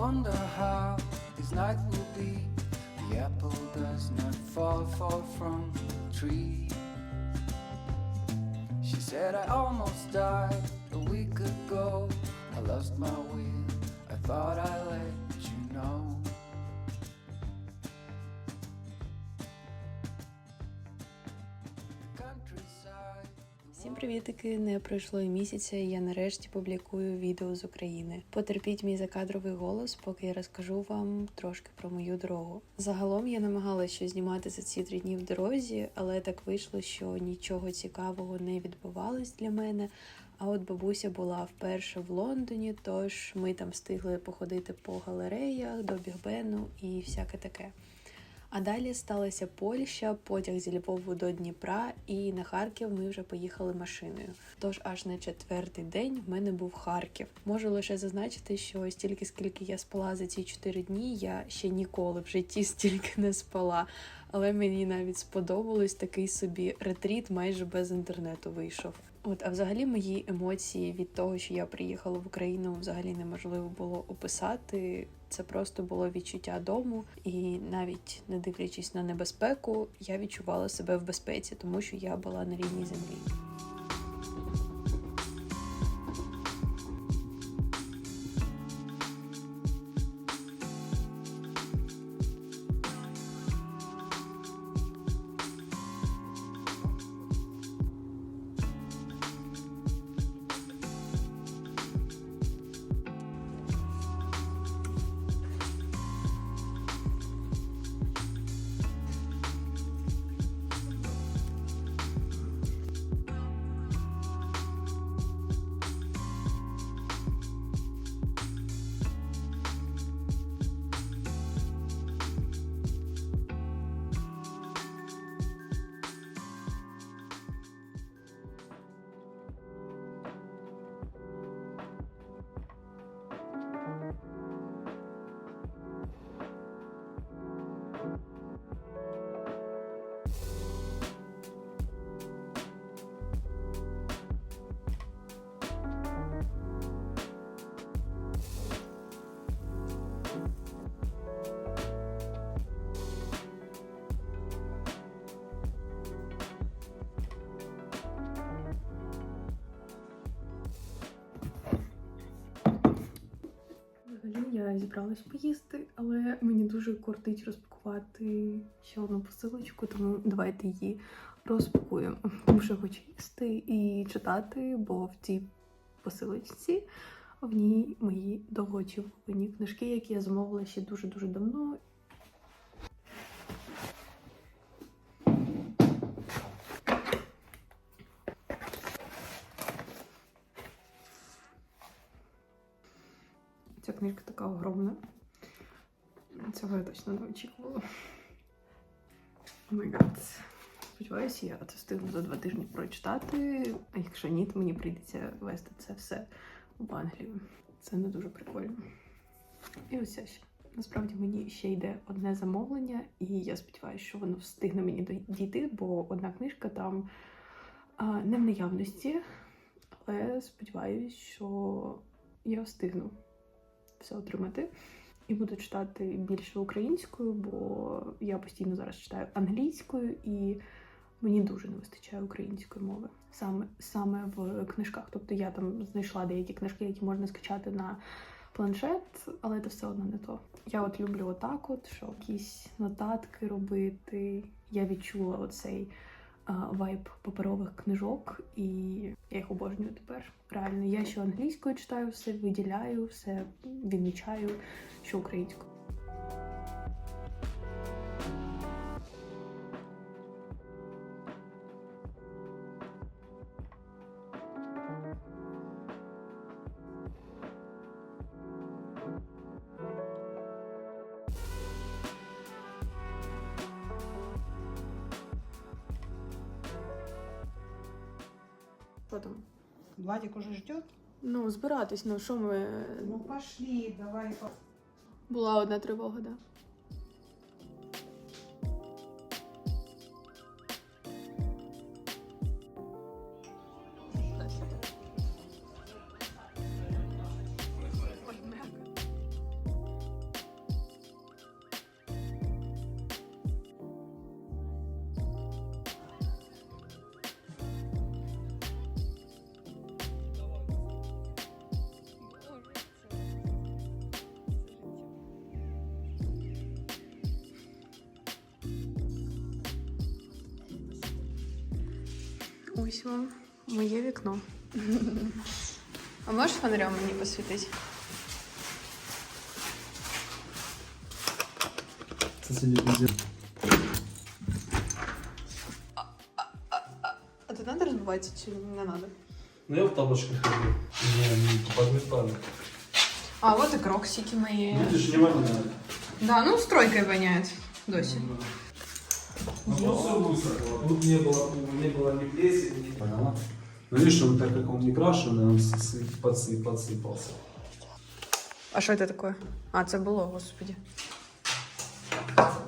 wonder how this night will be. The apple does not fall far from the tree. She said I almost died a week ago. I lost my will. I thought I let привітики! Не пройшло і місяця, і я нарешті публікую відео з України. Потерпіть мій закадровий голос, поки я розкажу вам трошки про мою дорогу. Загалом я намагалася щось знімати за ці три дні в дорозі, але так вийшло, що нічого цікавого не відбувалось для мене. А от бабуся була вперше в Лондоні, тож ми там встигли походити по галереях, до Бігбену і всяке таке. А далі сталася Польща, потяг зі Львову до Дніпра, і на Харків ми вже поїхали машиною. Тож аж на четвертий день в мене був Харків. Можу лише зазначити, що стільки, скільки я спала за ці чотири дні, я ще ніколи в житті стільки не спала. Але мені навіть сподобалось такий собі ретріт майже без інтернету вийшов. От, а взагалі мої емоції від того, що я приїхала в Україну, взагалі неможливо було описати. Це просто було відчуття дому, і навіть не дивлячись на небезпеку, я відчувала себе в безпеці, тому що я була на рідній землі. Я зібралась поїсти, але мені дуже кортить розпакувати ще одну посилочку, тому давайте її розпакуємо. Тому що хочу їсти і читати, бо в цій посилочці в ній мої довгоочікувані книжки, які я замовила ще дуже-дуже давно. Книжка така огромна. Цього я точно не очікувала. Май гад. Сподіваюся, я це встигну за два тижні прочитати. А якщо ні, то мені прийдеться вести це все в Англію. Це не дуже прикольно. І ось ще. Насправді мені ще йде одне замовлення, і я сподіваюся, що воно встигне мені дійти, бо одна книжка там а, не в наявності, але сподіваюся, що я встигну все отримати. І буду читати більше українською, бо я постійно зараз читаю англійською, і мені дуже не вистачає української мови. Саме саме в книжках. Тобто я там знайшла деякі книжки, які можна скачати на планшет, але це все одно не то. Я от люблю отак, от що якісь нотатки робити. Я відчула оцей вайб паперових книжок, і я їх обожнюю тепер. Реально, я що англійською читаю, все виділяю, все відмічаю, що українською. Владик? Ну, збиратись, ну що ми. Ну пошли, давай. Була одна тривога, да. Ось вам моє вікно. А можеш фонарем мені посвітити? Це телевізор. А тут треба розбиватися чи не треба? Ну я в тапочках ходил. Не, не подметали. А, от і кроксики мої. Ну ты же не надо. Да, ну стройкою воняють досі. Ну все высохло. Тут не было, не было ни плесени, ни... Поняла? Ну видишь, он так как он не крашеный, он с- с- подсып, подсыпался. А що це таке? А, це було, господі.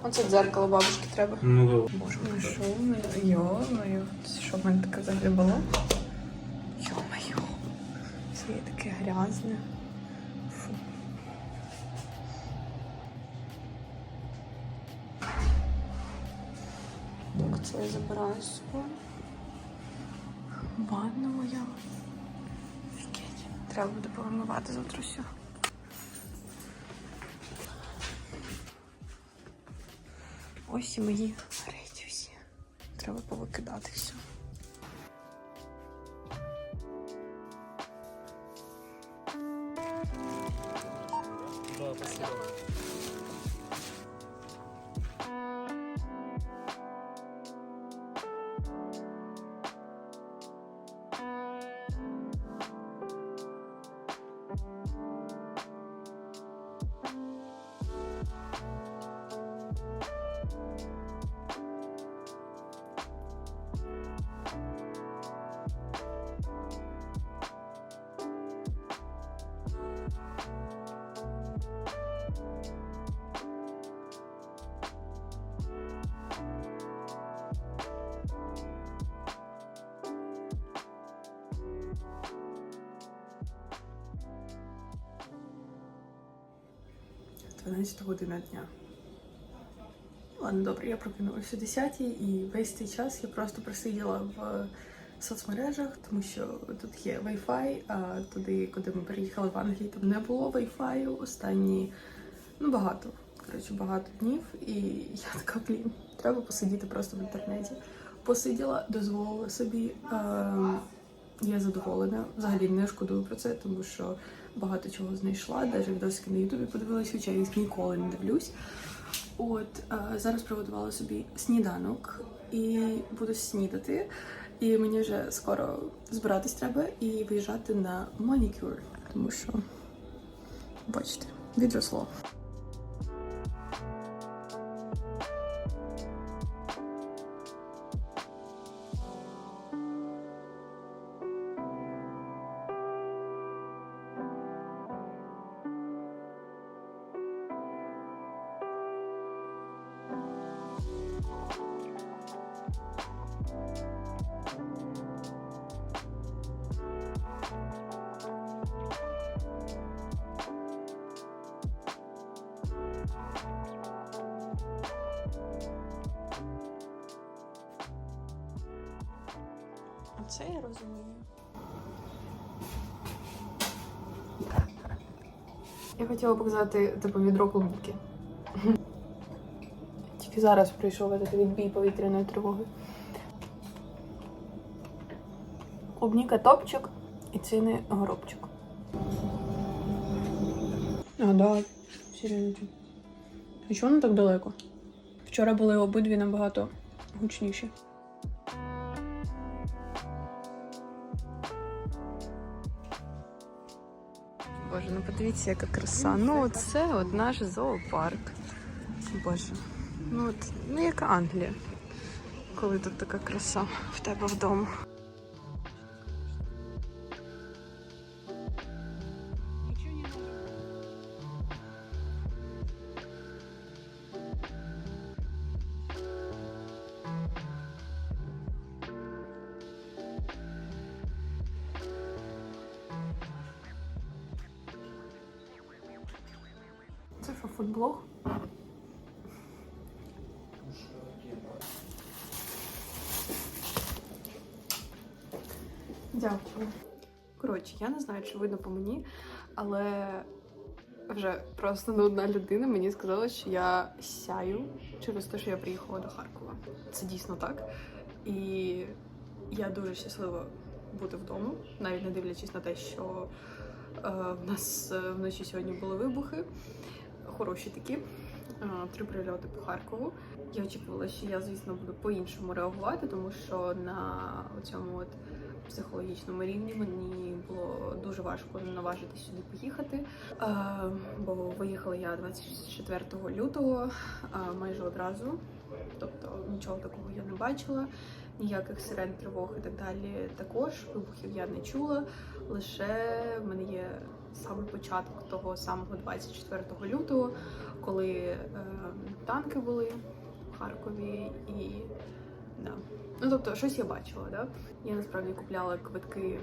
Оце дзеркало бабушки треба. Ну да. Боже мой, що воно? Йо-моє. Що в мене таке взагалі було? Йо-моє. Це є таке грязне. Так, це я забираю з собою. Ванна моя. Треба буде повимивати завтра все. Ось і мої речі всі. Треба повикидати все. 12 година дня. Ладно, добре, я прокинулася о 10 і весь цей час я просто просиділа в соцмережах, тому що тут є Wi-Fi, а туди, куди ми переїхали в Англії, там не було Wi-Fi останні ну багато. Коротше, багато днів. І я така, блін, треба посидіти просто в інтернеті. Посиділа, дозволила собі. Е- я задоволена. Взагалі не шкодую про це, тому що багато чого знайшла. Навіть відосики на Ютубі подивилась, хоча я їх ніколи не дивлюсь. От е, зараз приготувала собі сніданок і буду снідати. І мені вже скоро збиратись треба і виїжджати на манікюр, тому що бачите, відросло. Оце я розумію. Я хотіла показати типу відро клубніки. Тільки зараз прийшов этот відбій повітряної тривоги. Клубніка топчик і цини горобчик. А, да, серйозно. А чого воно так далеко? Вчора були обидві набагато гучніші. Ну яка краса. Ну, це от наш зоопарк. Боже. Ну от, ну яка Англія. Коли тут така краса в тебе вдома. Це що, футблог? Дякую. Коротше, я не знаю, чи видно по мені, але вже просто не одна людина мені сказала, що я сяю через те, що я приїхала до Харкова. Це дійсно так. І я дуже щаслива бути вдома, навіть не дивлячись на те, що е, в нас е, вночі сьогодні були вибухи. Хороші такі. Е, Три прильоти по Харкову. Я очікувала, що я, звісно, буду по-іншому реагувати, тому що на цьому от психологічному рівні мені було дуже важко наважитись сюди поїхати. Е, бо виїхала я 24 лютого е, майже одразу. Тобто нічого такого я не бачила, ніяких сирен, тривог і так далі. Також вибухів я не чула. Лише в мене є саме початок того самого 24 лютого, коли е, танки були в Харкові і да. Ну тобто, щось я бачила, да? Я насправді купляла квитки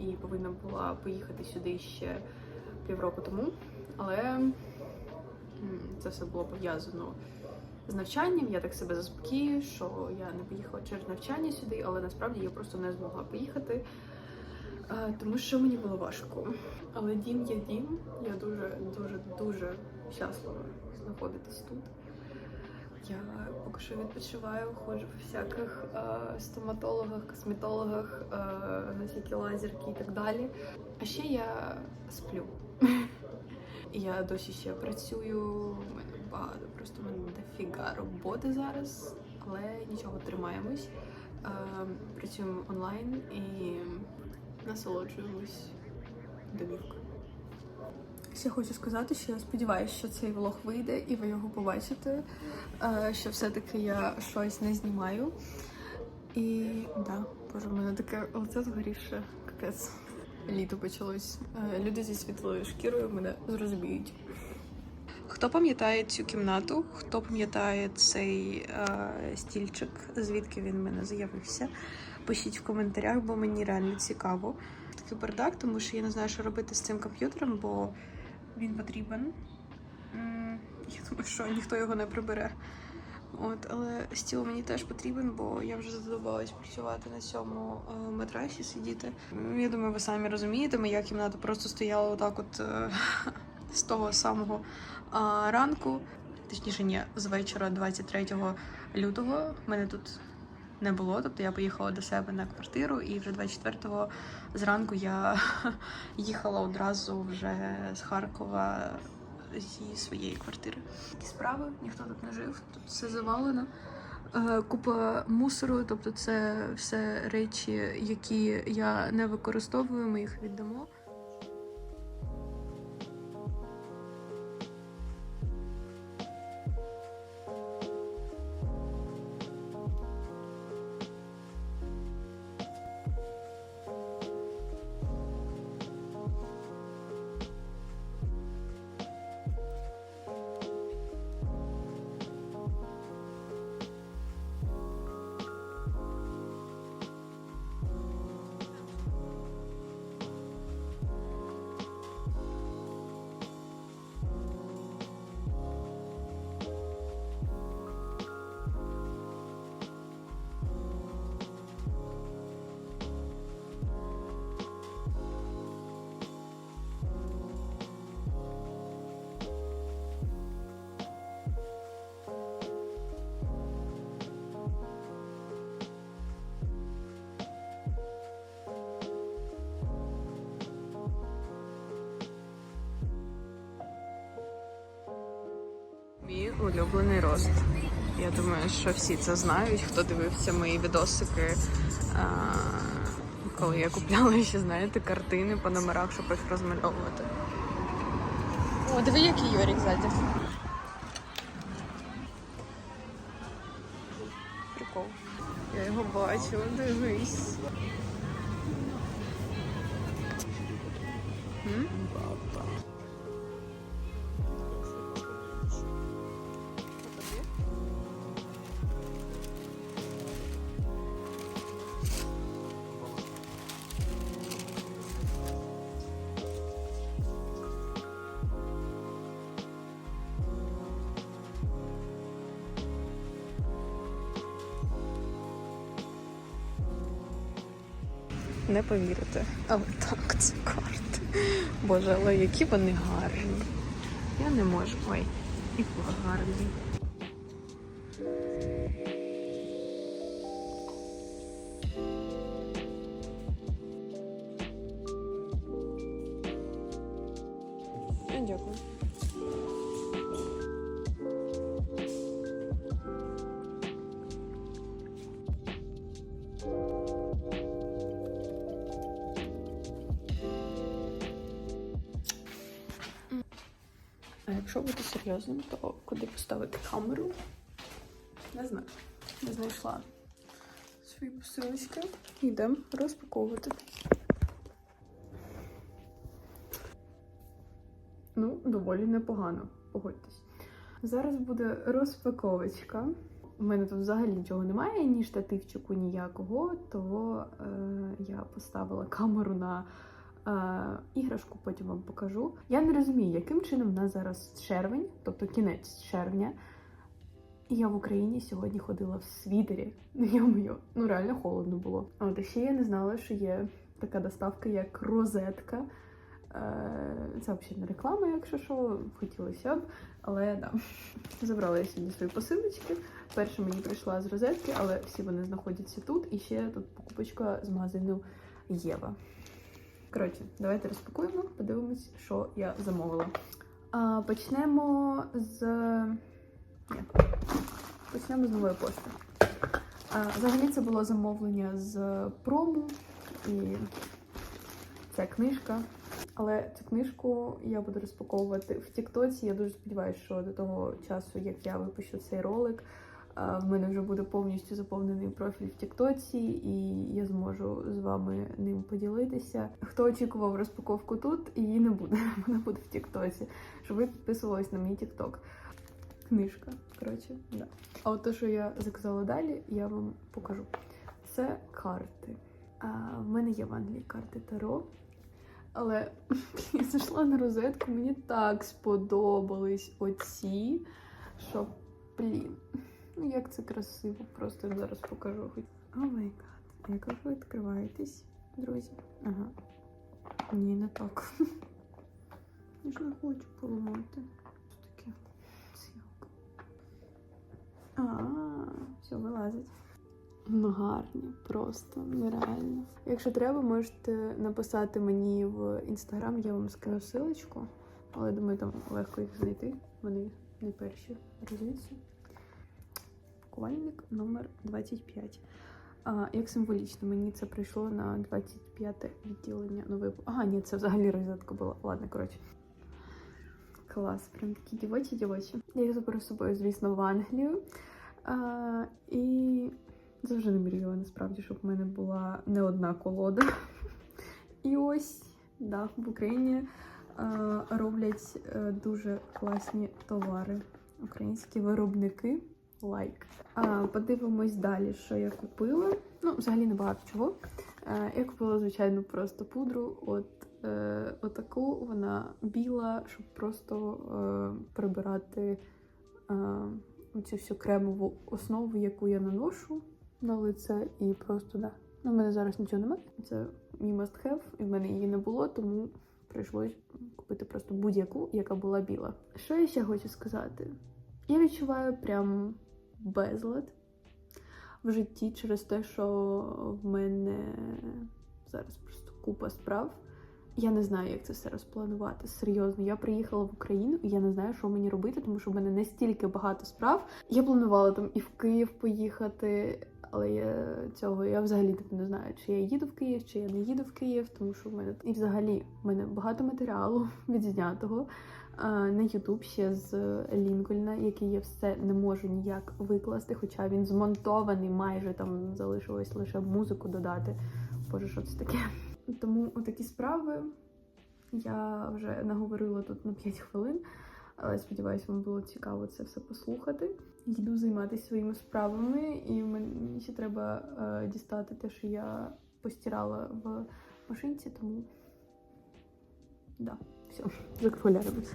і повинна була поїхати сюди ще півроку тому, але це все було пов'язано з навчанням. Я так себе заспокію, що я не поїхала через навчання сюди, але насправді я просто не змогла поїхати, тому що мені було важко. Але дім є дім. Я дуже, дуже, дуже щаслива знаходитись тут. Я поки що відпочиваю, ходжу по всяких е, стоматологах, косметологах, е, на всякі лазерки і так далі. А ще я сплю. Я досі ще працюю, у мене багато, просто мене дофіга роботи зараз, але нічого тримаємось. Е, працюємо онлайн і насолоджуємось домівкою. Ще хочу сказати, що я сподіваюся, що цей влог вийде і ви його побачите. е, Що все-таки я щось не знімаю. І да, боже, в мене таке лице згорівше. Капець. Літо почалось. Е, Люди зі світлою шкірою мене зрозуміють. Хто пам'ятає цю кімнату? Хто пам'ятає цей е, стільчик, звідки він в мене з'явився? Пишіть в коментарях, бо мені реально цікаво. Такий бардак, тому що я не знаю, що робити з цим комп'ютером, бо він потрібен. Я думаю, що ніхто його не прибере. От, але стіл мені теж потрібен, бо я вже задовбалась працювати на цьому е, матрасі сидіти. Я думаю, ви самі розумієте, моя кімната просто стояла отак, от е, з того самого ранку, точніше, ні, з вечора 23 лютого. Мене тут не було. Тобто я поїхала до себе на квартиру, і вже 24-го зранку я їхала одразу вже з Харкова зі своєї квартири. Такі справи, ніхто тут не жив, тут все завалено. Е, Купа мусору, тобто це все речі, які я не використовую, ми їх віддамо. Улюблений рост. Я думаю, що всі це знають, хто дивився мої відосики, коли я купляла ще, знаєте, картини по номерах, щоб їх розмальовувати. О, диви, який Йорік ззаді. Прикол. Я його бачила, дивись. не повірите. Але так, ці карти. Боже, але які вони гарні. Я не можу. Ой, і гарні. Дякую. Якщо бути серйозним, то куди поставити камеру? Не знаю. Не знайшла свої посилочки. Йдемо розпаковувати. Ну, доволі непогано, погодьтесь. Зараз буде розпаковочка. У мене тут взагалі нічого немає, ні штативчику ніякого, то е, я поставила камеру на іграшку, потім вам покажу. Я не розумію, яким чином в нас зараз червень, тобто кінець червня. І я в Україні сьогодні ходила в світері. Ну, ну реально холодно було. Та ще я не знала, що є така доставка, як розетка. Е, Це взагалі не реклама, якщо що, хотілося б. Але да. Забрала я сьогодні свої посилочки. Перша мені прийшла з розетки, але всі вони знаходяться тут. І ще тут покупочка з магазину Єва. Коротше, давайте розпакуємо, подивимось, що я замовила. А, почнемо з. Ні. Почнемо з нової пошти. А, взагалі це було замовлення з прому і це книжка. Але цю книжку я буду розпаковувати в Тіктоці. Я дуже сподіваюся, що до того часу, як я випущу цей ролик, в мене вже буде повністю заповнений профіль в Тіктоці, і я зможу з вами ним поділитися. Хто очікував розпаковку тут, її не буде. Вона буде в Тіктоці. Щоб ви підписувались на мій Тікток. Книжка, коротше, да. А от те, що я заказала далі, я вам покажу. Це карти. А, в мене є в Англії карти Таро. Але я зайшла на розетку, мені так сподобались оці, що, блін, ну як це красиво, просто зараз покажу. О май гад, як ви відкриваєтесь, друзі? Ага. Ні, не так. Я ж не хочу поламати. Що таке? Зйомка. А, все, вилазить. Ну, гарні, просто нереально. Якщо треба, можете написати мені в інстаграм, я вам скину силочку, але думаю, там легко їх знайти. Вони не перші розниці. Пакувальник номер 25. А, як символічно, мені це прийшло на 25-те відділення нової. Ага, ні, це взагалі розетка була. Ладно, коротше. Клас, прям такі дівочі дівочі. Я їх заберу з собою, звісно, в Англію. А, і завжди не мріяла насправді, щоб в мене була не одна колода. І ось, да, в Україні а, роблять е, дуже класні товари. Українські виробники. Лайк. А, подивимось далі, що я купила. Ну, взагалі небагато чого. Е, я купила, звичайно, просто пудру. От е, отаку вона біла, щоб просто е, прибирати е, цю всю кремову основу, яку я наношу на лице, і просто да. Ну, в мене зараз нічого немає. Це мій must have, і в мене її не було, тому прийшлось купити просто будь-яку, яка була біла. Що я ще хочу сказати? Я відчуваю прям безлад в житті через те, що в мене зараз просто купа справ. Я не знаю, як це все розпланувати. Серйозно, я приїхала в Україну і я не знаю, що мені робити, тому що в мене настільки багато справ. Я планувала там і в Київ поїхати, але я цього я взагалі так не знаю, чи я їду в Київ, чи я не їду в Київ, тому що в мене і взагалі в мене багато матеріалу відзнятого на Ютуб ще з Лінкольна, який я все не можу ніяк викласти, хоча він змонтований, майже там залишилось лише музику додати. Боже, що це таке? Тому такі справи я вже наговорила тут на 5 хвилин, але сподіваюся, вам було цікаво це все послухати. Йду займатися своїми справами, і мені ще треба е, дістати те, що я постирала в машинці, тому да, все, закругляємось.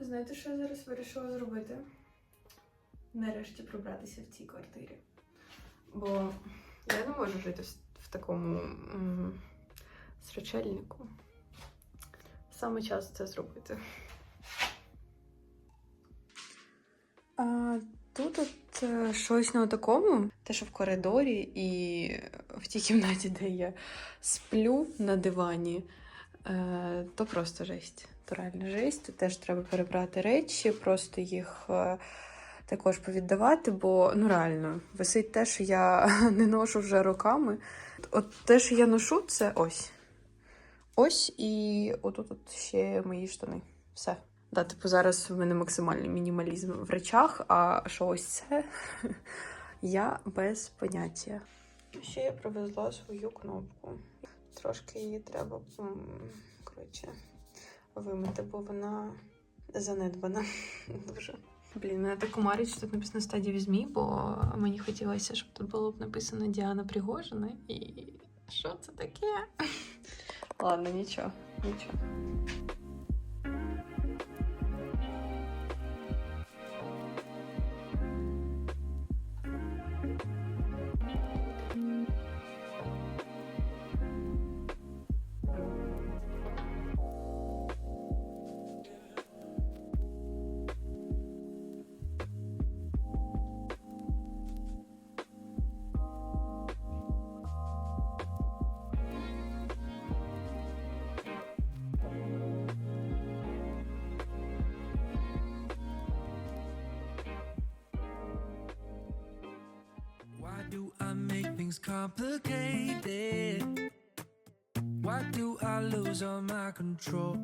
Знаєте, що я зараз вирішила зробити? Нарешті прибратися в цій квартирі. Бо я не можу жити в, такому м, сречельнику. Саме час це зробити. А, тут от е, щось на такому, те, що в коридорі, і в тій кімнаті, де я сплю на дивані, е, то просто жесть. То реально жесть. Тут теж треба перебрати речі, просто їх е, також повіддавати, бо ну реально висить те, що я не ношу вже роками. От те, що я ношу, це ось. Ось і отут от ще мої штани. Все. Да, типу, зараз в мене максимальний мінімалізм в речах, а що ось це я без поняття. Ще я привезла свою кнопку. Трошки її треба коротше, вимити, бо вона занедбана дуже. Блін, мене так умарить, що тут написано стадії візьмі, бо мені хотілося, щоб тут було б написано Діана Пригожина. І що це таке? Ладно, нічого, нічого. Make things complicated? Why do I lose all my control?